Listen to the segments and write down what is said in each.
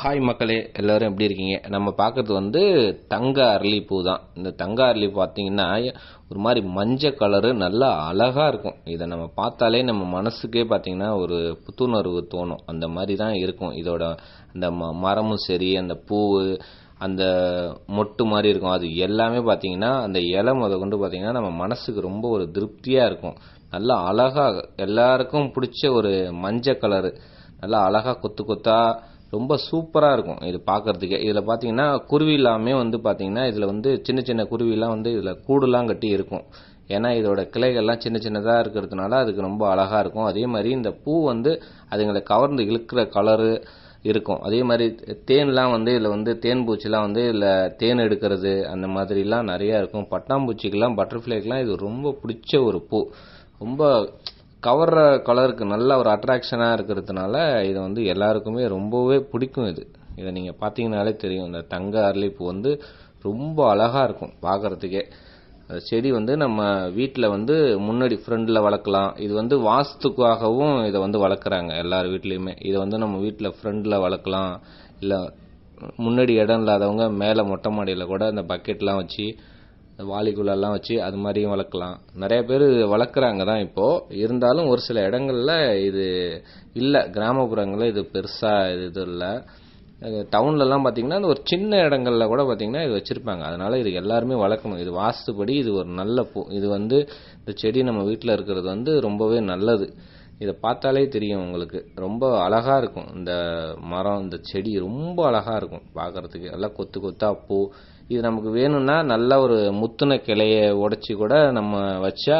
Hi மக்களே. எல்லோரும் எப்படி இருக்கீங்க? நம்ம பார்க்குறது வந்து தங்க அரளிப்பூ தான். இந்த தங்க அரளி பார்த்தீங்கன்னா ஒரு மாதிரி மஞ்சள் கலரு நல்லா அழகாக இருக்கும். இதை நம்ம பார்த்தாலே நம்ம மனசுக்கே பார்த்தீங்கன்னா ஒரு புத்துணர்வு தோணும். அந்த மாதிரி தான் இருக்கும். இதோட அந்த ம மரமும் சரி அந்த பூ அந்த மொட்டு மாதிரி இருக்கும். அது எல்லாமே பார்த்திங்கன்னா அந்த இலை முத கொண்டு பார்த்திங்கன்னா நம்ம மனசுக்கு ரொம்ப ஒரு திருப்தியாக இருக்கும். நல்லா அழகாக எல்லாருக்கும் பிடிச்ச ஒரு மஞ்சள் கலரு நல்லா அழகாக கொத்து கொத்தாக ரொம்ப சூப்பராக இருக்கும். இது பார்க்கறதுக்கே இதில் பார்த்தீங்கன்னா குருவி எல்லாமே வந்து பார்த்தீங்கன்னா இதில் வந்து சின்ன சின்ன குருவிலாம் வந்து இதில் கூடுலாம் கட்டி இருக்கும். ஏன்னா இதோட கிளைகள்லாம் சின்ன சின்னதாக இருக்கிறதுனால அதுக்கு ரொம்ப அழகாக இருக்கும். அதே மாதிரி இந்த பூ வந்து அதுங்களை கவர்ந்து இழுக்கிற கலரு இருக்கும். அதே மாதிரி தேன்லாம் வந்து இதில் வந்து தேன் பூச்சிலாம் வந்து இதில் தேன் எடுக்கிறது அந்த மாதிரிலாம் நிறையா இருக்கும். பட்டாம்பூச்சிக்கெல்லாம் பட்டர்ஃப்ளைக்கெலாம் இது ரொம்ப பிடிச்ச ஒரு பூ. ரொம்ப கவர்ற கலருக்கு நல்ல ஒரு அட்ராக்ஷனாக இருக்கிறதுனால இதை வந்து எல்லாருக்குமே ரொம்பவே பிடிக்கும் இது. இதை நீங்கள் பார்த்தீங்கனாலே தெரியும். இந்த தங்க அரளிப்பூ வந்து ரொம்ப அழகாக இருக்கும் பார்க்குறதுக்கே. செடி வந்து நம்ம வீட்டில் வந்து முன்னாடி ஃப்ரண்டில் வளர்க்கலாம். இது வந்து வாஸ்துக்காகவும் இதை வந்து வளர்க்குறாங்க எல்லார் வீட்லேயுமே. இதை வந்து நம்ம வீட்டில் ஃப்ரண்டில் வளர்க்கலாம். இல்லை முன்னாடி இடம் இல்லாதவங்க மேலே மொட்டை மாடியில் கூட இந்த பக்கெட்லாம் வச்சு வாளிக்குள்ளெல்லாம் வச்சு அது மாதிரியும் வளர்க்கலாம். நிறைய பேர் வளர்க்குறாங்க தான் இப்போது இருந்தாலும் ஒரு சில இடங்களில் இது இல்லை. கிராமப்புறங்களில் இது பெருசாக இது இது இல்லை. டவுன்லலாம் பார்த்திங்கன்னா இந்த ஒரு சின்ன இடங்களில் கூட பார்த்தீங்கன்னா இது வச்சுருப்பாங்க. அதனால் இது எல்லாருமே வளர்க்கணும். இது வாஸ்துபடி இது ஒரு நல்ல பூ. இது வந்து இந்த செடி நம்ம வீட்டில் இருக்கிறது வந்து ரொம்பவே நல்லது. இதை பார்த்தாலே தெரியும் உங்களுக்கு. ரொம்ப அழகாக இருக்கும். இந்த மரம் இந்த செடி ரொம்ப அழகாக இருக்கும் பார்க்குறதுக்கு. நல்லா கொத்து கொத்தா பூ. இது நமக்கு வேணும்னா நல்ல ஒரு முத்துன கிளையை உடச்சி கூட நம்ம வச்சா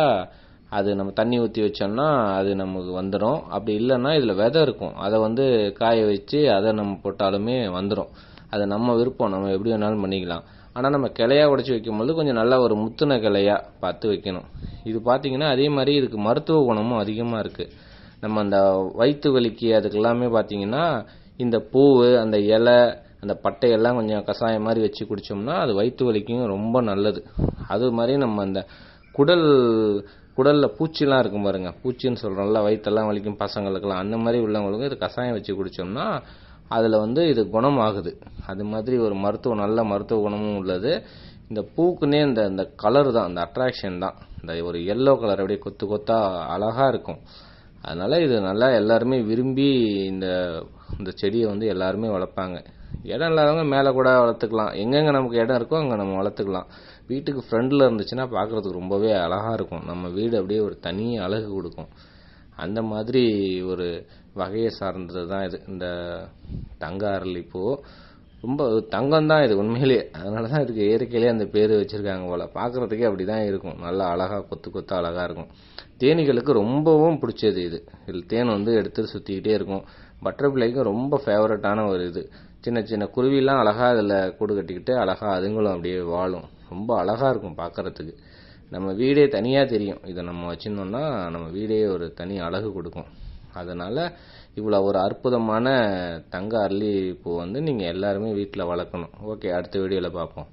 அது நம்ம தண்ணி ஊற்றி வச்சோம்னா அது நமக்கு வந்துடும் அப்படி இல்லைன்னா இதில் விதை இருக்கும். அதை வந்து காய வச்சு அதை நம்ம போட்டாலுமே வந்துடும் அது நம்ம விருப்பம் நம்ம எப்படி வேணாலும் பண்ணிக்கலாம். ஆனால் நம்ம கிளையா உடச்சி வைக்கும்போது கொஞ்சம் நல்ல ஒரு முத்துன கிளையாக பார்த்து வைக்கணும். இது பார்த்தீங்கன்னா அதே மாதிரி இதுக்கு மருத்துவ குணமும் அதிகமாக இருக்குது நம்ம அந்த வயிற்று வலிக்கு அதுக்கெல்லாமே பார்த்தீங்கன்னா இந்த பூவு அந்த இலை அந்த பட்டையெல்லாம் கொஞ்சம் கஷாயம் மாதிரி வச்சு குடித்தோம்னா அது வயிற்று வலிக்கும் ரொம்ப நல்லது. அது மாதிரி நம்ம அந்த குடல் குடலில் பூச்சிலாம் இருக்கும் பாருங்க. பூச்சின்னு சொல்கிறோம்ல வயிற்றெல்லாம் வலிக்கும் பசங்களுக்கெல்லாம். அந்த மாதிரி உள்ளவங்களுக்கு இது கஷாயம் வச்சு குடித்தோம்னா அதில் வந்து இது குணமாகுது. அது மாதிரி ஒரு மருத்துவ நல்ல மருத்துவ குணமும் உள்ளது. இந்த பூக்குன்னே இந்த இந்த கலர் தான் அந்த அட்ராக்ஷன் தான். இந்த ஒரு எல்லோ கலர் அப்படியே கொத்து கொத்தா அழகாக இருக்கும். அதனால் இது நல்லா எல்லாருமே விரும்பி இந்த இந்த செடியை வந்து எல்லாருமே வளர்ப்பாங்க. இடம் இல்லாதவங்க மேலே கூட வளர்த்துக்கலாம். எங்கெங்கே நமக்கு இடம் இருக்கோ அங்கே நம்ம வளர்த்துக்கலாம். வீட்டுக்கு ஃப்ரெண்டில் இருந்துச்சுன்னா பார்க்குறதுக்கு ரொம்பவே அழகாக இருக்கும். நம்ம வீடு அப்படியே ஒரு தனி அழகு கொடுக்கும். அந்த மாதிரி ஒரு வகையை சார்ந்தது தான் இது. இந்த தங்க அரளிப்பூ ரொம்ப தங்கம் தான் இது உண்மையிலேயே அதனால தான் இதுக்கு இயற்கையிலே அந்த பேர் வச்சுருக்காங்க போல். பார்க்குறதுக்கே அப்படி தான் இருக்கும். நல்லா அழகாக கொத்து கொத்து அழகாக இருக்கும். தேனிகளுக்கு ரொம்பவும் பிடிச்சது இது. இதில் தேன் வந்து எடுத்து சுற்றிக்கிட்டே இருக்கும். பட்டர்ஃப்ளைக்கும் ரொம்ப ஃபேவரட்டான ஒரு இது. சின்ன சின்ன குருவிலாம் அழகாக அதில் கூடு கட்டிக்கிட்டு அழகாக அதுங்களும் அப்படியே வாழும். ரொம்ப அழகாக இருக்கும் பார்க்குறதுக்கு நம்ம வீடே தனியாக தெரியும். இதை நம்ம வச்சுருந்தோம்னா நம்ம வீடே ஒரு தனி அழகு கொடுக்கும். அதனால் இவ்வளோ ஒரு அற்புதமான தங்க அரளி பூ வந்து நீங்கள் எல்லாருமே வீட்டில் வளர்க்கணும். ஓகே அடுத்த வீடியோவில் பார்ப்போம்